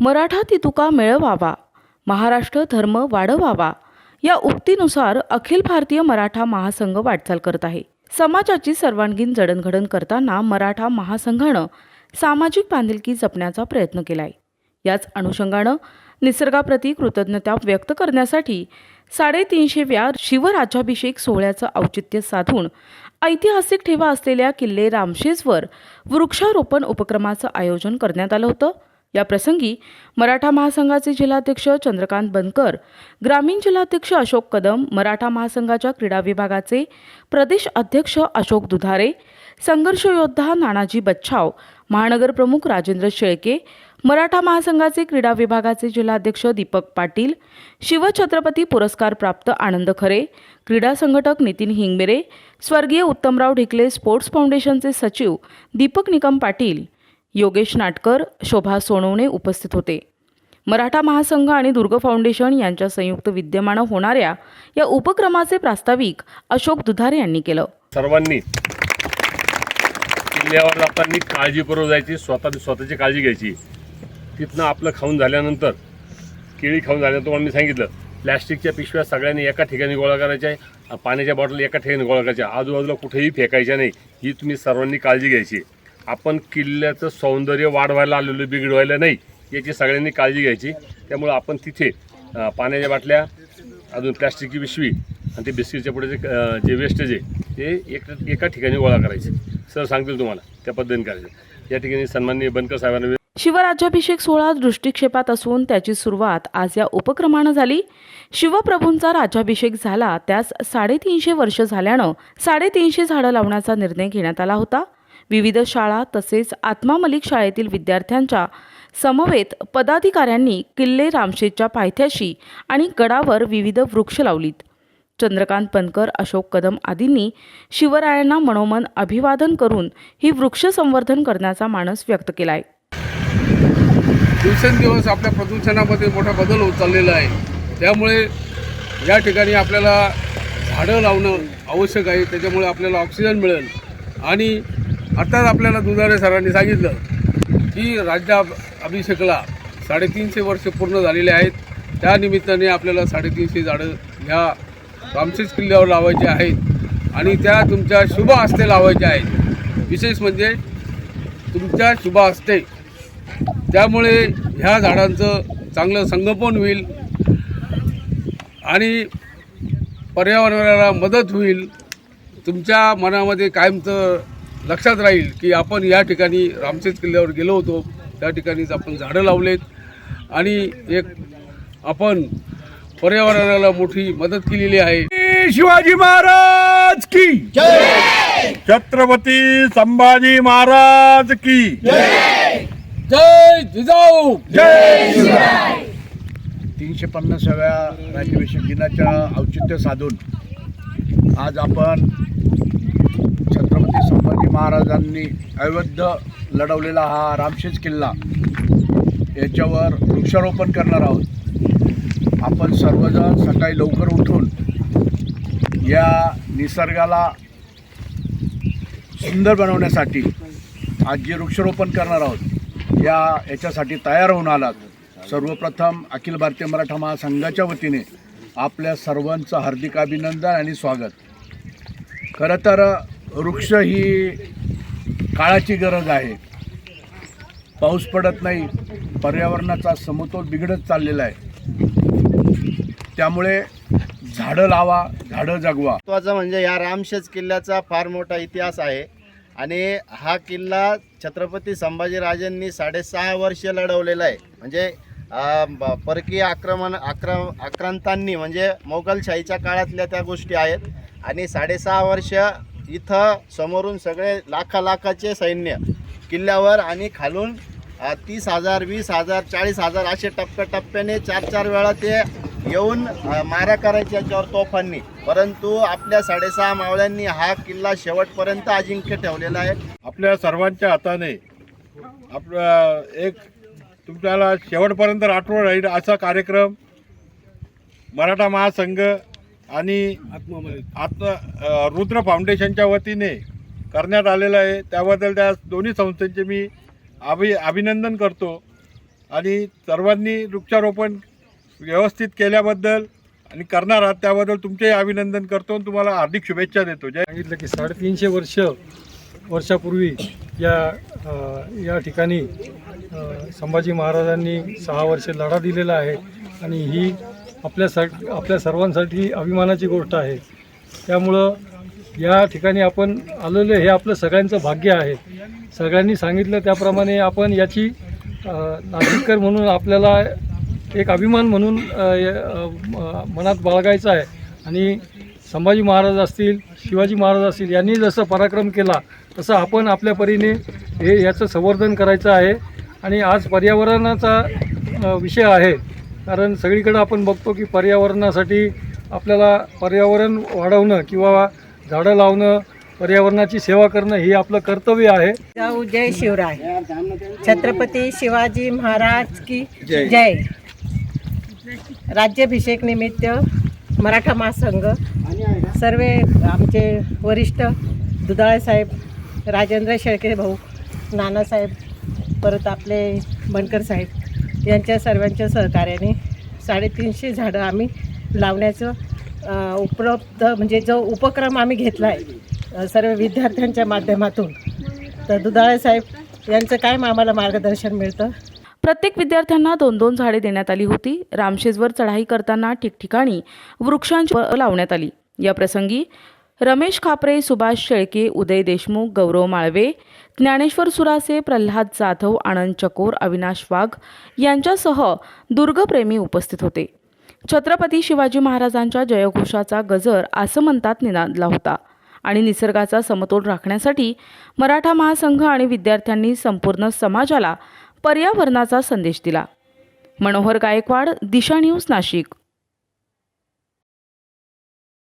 मराठा तितुका मिळवावा. महाराष्ट्र धर्म वाढवावा. या उक्तीनुसार अखिल भारतीय मराठा महासंघ वाटचाल करत आहे. समाजाची सर्वांगीण जडणघडण करताना मराठा महासंघानं सामाजिक बांधिलकी जपण्याचा प्रयत्न केलाय. याच अनुषंगानं निसर्गाप्रती कृतज्ञता व्यक्त करण्यासाठी साडेतीनशेव्या शिवराज्याभिषेक सोहळ्याचं औचित्य साधून ऐतिहासिक ठेवा असलेल्या किल्ले रामशेजवर वृक्षारोपण उपक्रमाचं आयोजन करण्यात आलं होतं. या प्रसंगी मराठा महासंघाचे जिल्हाध्यक्ष चंद्रकांत बनकर ग्रामीण जिल्हाध्यक्ष अशोक कदम मराठा महासंघाच्या क्रीडा विभागाचे प्रदेश अध्यक्ष अशोक दुधारे संघर्ष योद्धा नानाजी बच्छाव महानगर प्रमुख राजेंद्र शेळके मराठा महासंघाचे क्रीडा विभागाचे जिल्हाध्यक्ष दीपक पाटील शिवछत्रपती पुरस्कार प्राप्त आनंद खरे क्रीडा संघटक नितीन हिंगमेरे स्वर्गीय उत्तमराव ढिकले स्पोर्ट्स फाउंडेशनचे सचिव दीपक निकम पाटील योगेश नाटकर शोभा सोनवणे उपस्थित होते. मराठा महासंघ आणि दुर्ग फाउंडेशन यांच्या संयुक्त विद्यमानं होणाऱ्या या उपक्रमाचे प्रास्ताविक अशोक दुधारे यांनी केलं. सर्वांनी किल्ल्यावर जाताना काळजी करून जायची स्वतः स्वतःची काळजी घ्यायची. तिथनं आपलं खाऊन झाल्यानंतर केळी खाऊन झाल्यानंतर तुम्हाला मी सांगितलं प्लॅस्टिकच्या पिशव्या सगळ्यांनी एका ठिकाणी गोळा करायच्या आहे पाण्याच्या बॉटल एका ठिकाणी गोळा करायच्या. आजूबाजूला कुठेही फेकायच्या नाही. ही तुम्ही सर्वांनी काळजी घ्यायची. आपण किल्ल्याचं सौंदर्य वाढवायला आलेलो बिघडवायला नाही याची सगळ्यांनी काळजी घ्यायची. त्यामुळं आपण तिथे पाण्याच्या बाटल्या अजून प्लॅस्टिकची पिशवी आणि ते बिस्किटच्या पुढे जे जे वेस्टेज आहे ते एक एका ठिकाणी गोळा करायचे. सर सांगतील तुम्हाला त्या पद्धतीने करायचं. या ठिकाणी सन्माननीय बनकर साहेबांना शिवराज्याभिषेक सोहळा दृष्टिक्षेपात असून त्याची सुरुवात आज या उपक्रमानं झाली. शिवप्रभूंचा राज्याभिषेक झाला त्यास साडेतीनशे वर्ष झाल्यानं साडेतीनशे झाडं लावण्याचा निर्णय घेण्यात आला होता. विविध शाळा तसेच आत्मा मलिक शाळेतील विद्यार्थ्यांच्या समवेत पदाधिकाऱ्यांनी किल्ले रामशेजच्या पायथ्याशी आणि गडावर विविध वृक्ष लावलीत. चंद्रकांत पनकर अशोक कदम आदींनी शिवरायांना मनोमन अभिवादन करून ही वृक्ष संवर्धन करण्याचा मानस व्यक्त केलाय. दिवसेंदिवस आपल्या प्रदूषणामध्ये मोठा बदल होत चाललेला आहे. त्यामुळे या ठिकाणी आपल्याला झाडं लावणं आवश्यक आहे. त्याच्यामुळे आपल्याला ऑक्सिजन मिळेल. आणि आत्ताच आपल्याला दुधारे सरांनी सांगितलं की राज्या अभिषेकला साडेतीनशे वर्ष पूर्ण झालेले आहेत. त्या निमित्ताने आपल्याला साडेतीनशे झाडं ह्या रामशेज किल्ल्यावर लावायचे आहेत आणि त्या तुमच्या शुभ हस्ते लावायच्या आहेत. विशेष म्हणजे तुमच्या शुभ हस्ते. त्यामुळे ह्या झाडांचं चांगलं संगोपन होईल आणि पर्यावरणाला मदत होईल. तुमच्या मनामध्ये कायमचं लक्षात राहील की आपण या ठिकाणी रामशेज किल्ल्यावर गेलो होतो. त्या ठिकाणीच आपण झाडं लावलेत. आणि एक आपण पर्यावरणाला मोठी मदत केलेली आहे. शिवाजी महाराज की? छत्रपती संभाजी महाराज की? जय! जिजाऊ! तीनशे पन्नासाव्या राज्याभिषेक दिनाच्या औचित्य साधून आज आपण छत्रपती संभाजी महाराजांनी अयोध्य लढवलेला हा रामशेज किल्ला याच्यावर वृक्षारोपण करणार आहोत. आपण सर्वजण सकाळी लवकर उठून या निसर्गाला सुंदर बनवण्यासाठी आज जे वृक्षारोपण करणार आहोत. या याच्यासाठी तयार होऊन आलात. सर्वप्रथम अखिल भारतीय मराठा महासंघाच्या वतीने आपल्या सर्वांचं हार्दिक अभिनंदन आणि स्वागत. खरं तर वृक्ष ही काळाची गरज आहे. पाऊस पडत नाही पर्यावरणाचा समतोल बिघडत चाललेला आहे. त्यामुळे झाडं लावा झाडं जगवा. महत्त्वाचं म्हणजे या रामशेज किल्ल्याचा फार मोठा इतिहास आहे. आणि हा किल्ला छत्रपती संभाजीराजांनी साडेसहा वर्ष लढवलेला आहे. म्हणजे परकीय आक्रमण आक्रम आक्रांतांनी म्हणजे मोगलशाहीच्या काळातल्या त्या गोष्टी आहेत. आणि साडेसहा वर्ष इथं समोरून सगळे लाखा लाखाचे सैन्य किल्ल्यावर आणि खालून तीस हजार वीस हजार चाळीस हजार असे टप्प्याटप्प्याने चार चार वेळा ते येऊन मारा करायचे याच्यावर तोफांनी. परंतु आपल्या साडेसहा मावळ्यांनी हा किल्ला शेवटपर्यंत अजिंक्य ठेवलेला आहे. आपल्या सर्वांच्या हाताने आपलं एक तुमच्याला शेवटपर्यंत आठवण राहील असा कार्यक्रम मराठा महासंघ आणि आत्म रुद्र फाउंडेशनच्या वतीने करण्यात आलेलं आहे. त्याबद्दल त्या दोन्ही संस्थांचे मी अभि अभिनंदन करतो. आणि सर्वांनी वृक्षारोपण व्यवस्थित केल्याबद्दल आणि करणार आहात त्याबद्दल तुमचे अभिनंदन करतो आणि तुम्हाला हार्दिक शुभेच्छा देतो. जय सांगितलं की साडेतीनशे वर्ष वर्षापूर्वी या या ठिकाणी संभाजी महाराजांनी सहा वर्ष लढा दिलेला आहे. आणि ही आपल्या सा आपल्या सर्वांसाठी अभिमानाची गोष्ट आहे. त्यामुळं या ठिकाणी आपण आलेलं हे आपलं सगळ्यांचं भाग्य आहे. सगळ्यांनी सांगितलं त्याप्रमाणे आपण याची अ, नाशिककर म्हणून आपल्याला एक अभिमान म्हणून मनात बाळगायचा आहे. आणि संभाजी महाराज असतील शिवाजी महाराज असतील यांनी जसं पराक्रम केला तसं आपण आपल्या परीने हे याचं संवर्धन करायचं आहे. आणि आज पर्यावरणाचा विषय आहे. कारण सगळीकडं आपण बघतो की पर्यावरणासाठी आपल्याला पर्यावरण वाढवणं किंवा झाडं लावणं पर्यावरणाची सेवा करणं हे आपलं कर्तव्य आहे. जाऊ जय शिवराय. छत्रपती शिवाजी महाराज की जय. राज्याभिषेक निमित्त मराठा महासंघ सर्व आमचे वरिष्ठ दुधाळे साहेब राजेंद्र शेळके भाऊ नानासाहेब परत आपले बनकर साहेब. यांच्या सर्वांच्या सहकार्याने साडेतीनशे झाडं आम्ही लावण्याचं उपलब्ध म्हणजे जो उपक्रम आम्ही घेतला आहे सर्व विद्यार्थ्यांच्या माध्यमातून. तर दुधाळे साहेब यांचं काय आम्हाला मार्गदर्शन मिळतं? प्रत्येक विद्यार्थ्यांना दोन दोन झाडे देण्यात आली होती. रामशेजवर चढाई करताना ठिकठिकाणी वृक्षांची लावण्यात आली. या प्रसंगी रमेश खापरे सुभाष शेळके उदय देशमुख गौरव माळवे ज्ञानेश्वर सुरासे प्रल्हाद जाधव आनंद चकोर अविनाश वाघ यांच्यासह दुर्गप्रेमी उपस्थित होते. छत्रपती शिवाजी महाराजांच्या जयघोषाचा गजर आसमंतात निनादला होता आणि निसर्गाचा समतोल राखण्यासाठी मराठा महासंघ आणि विद्यार्थ्यांनी संपूर्ण समाजाला पर्यावरणाचा संदेश दिला. मनोहर गायकवाड दिशा न्यूज नाशिक.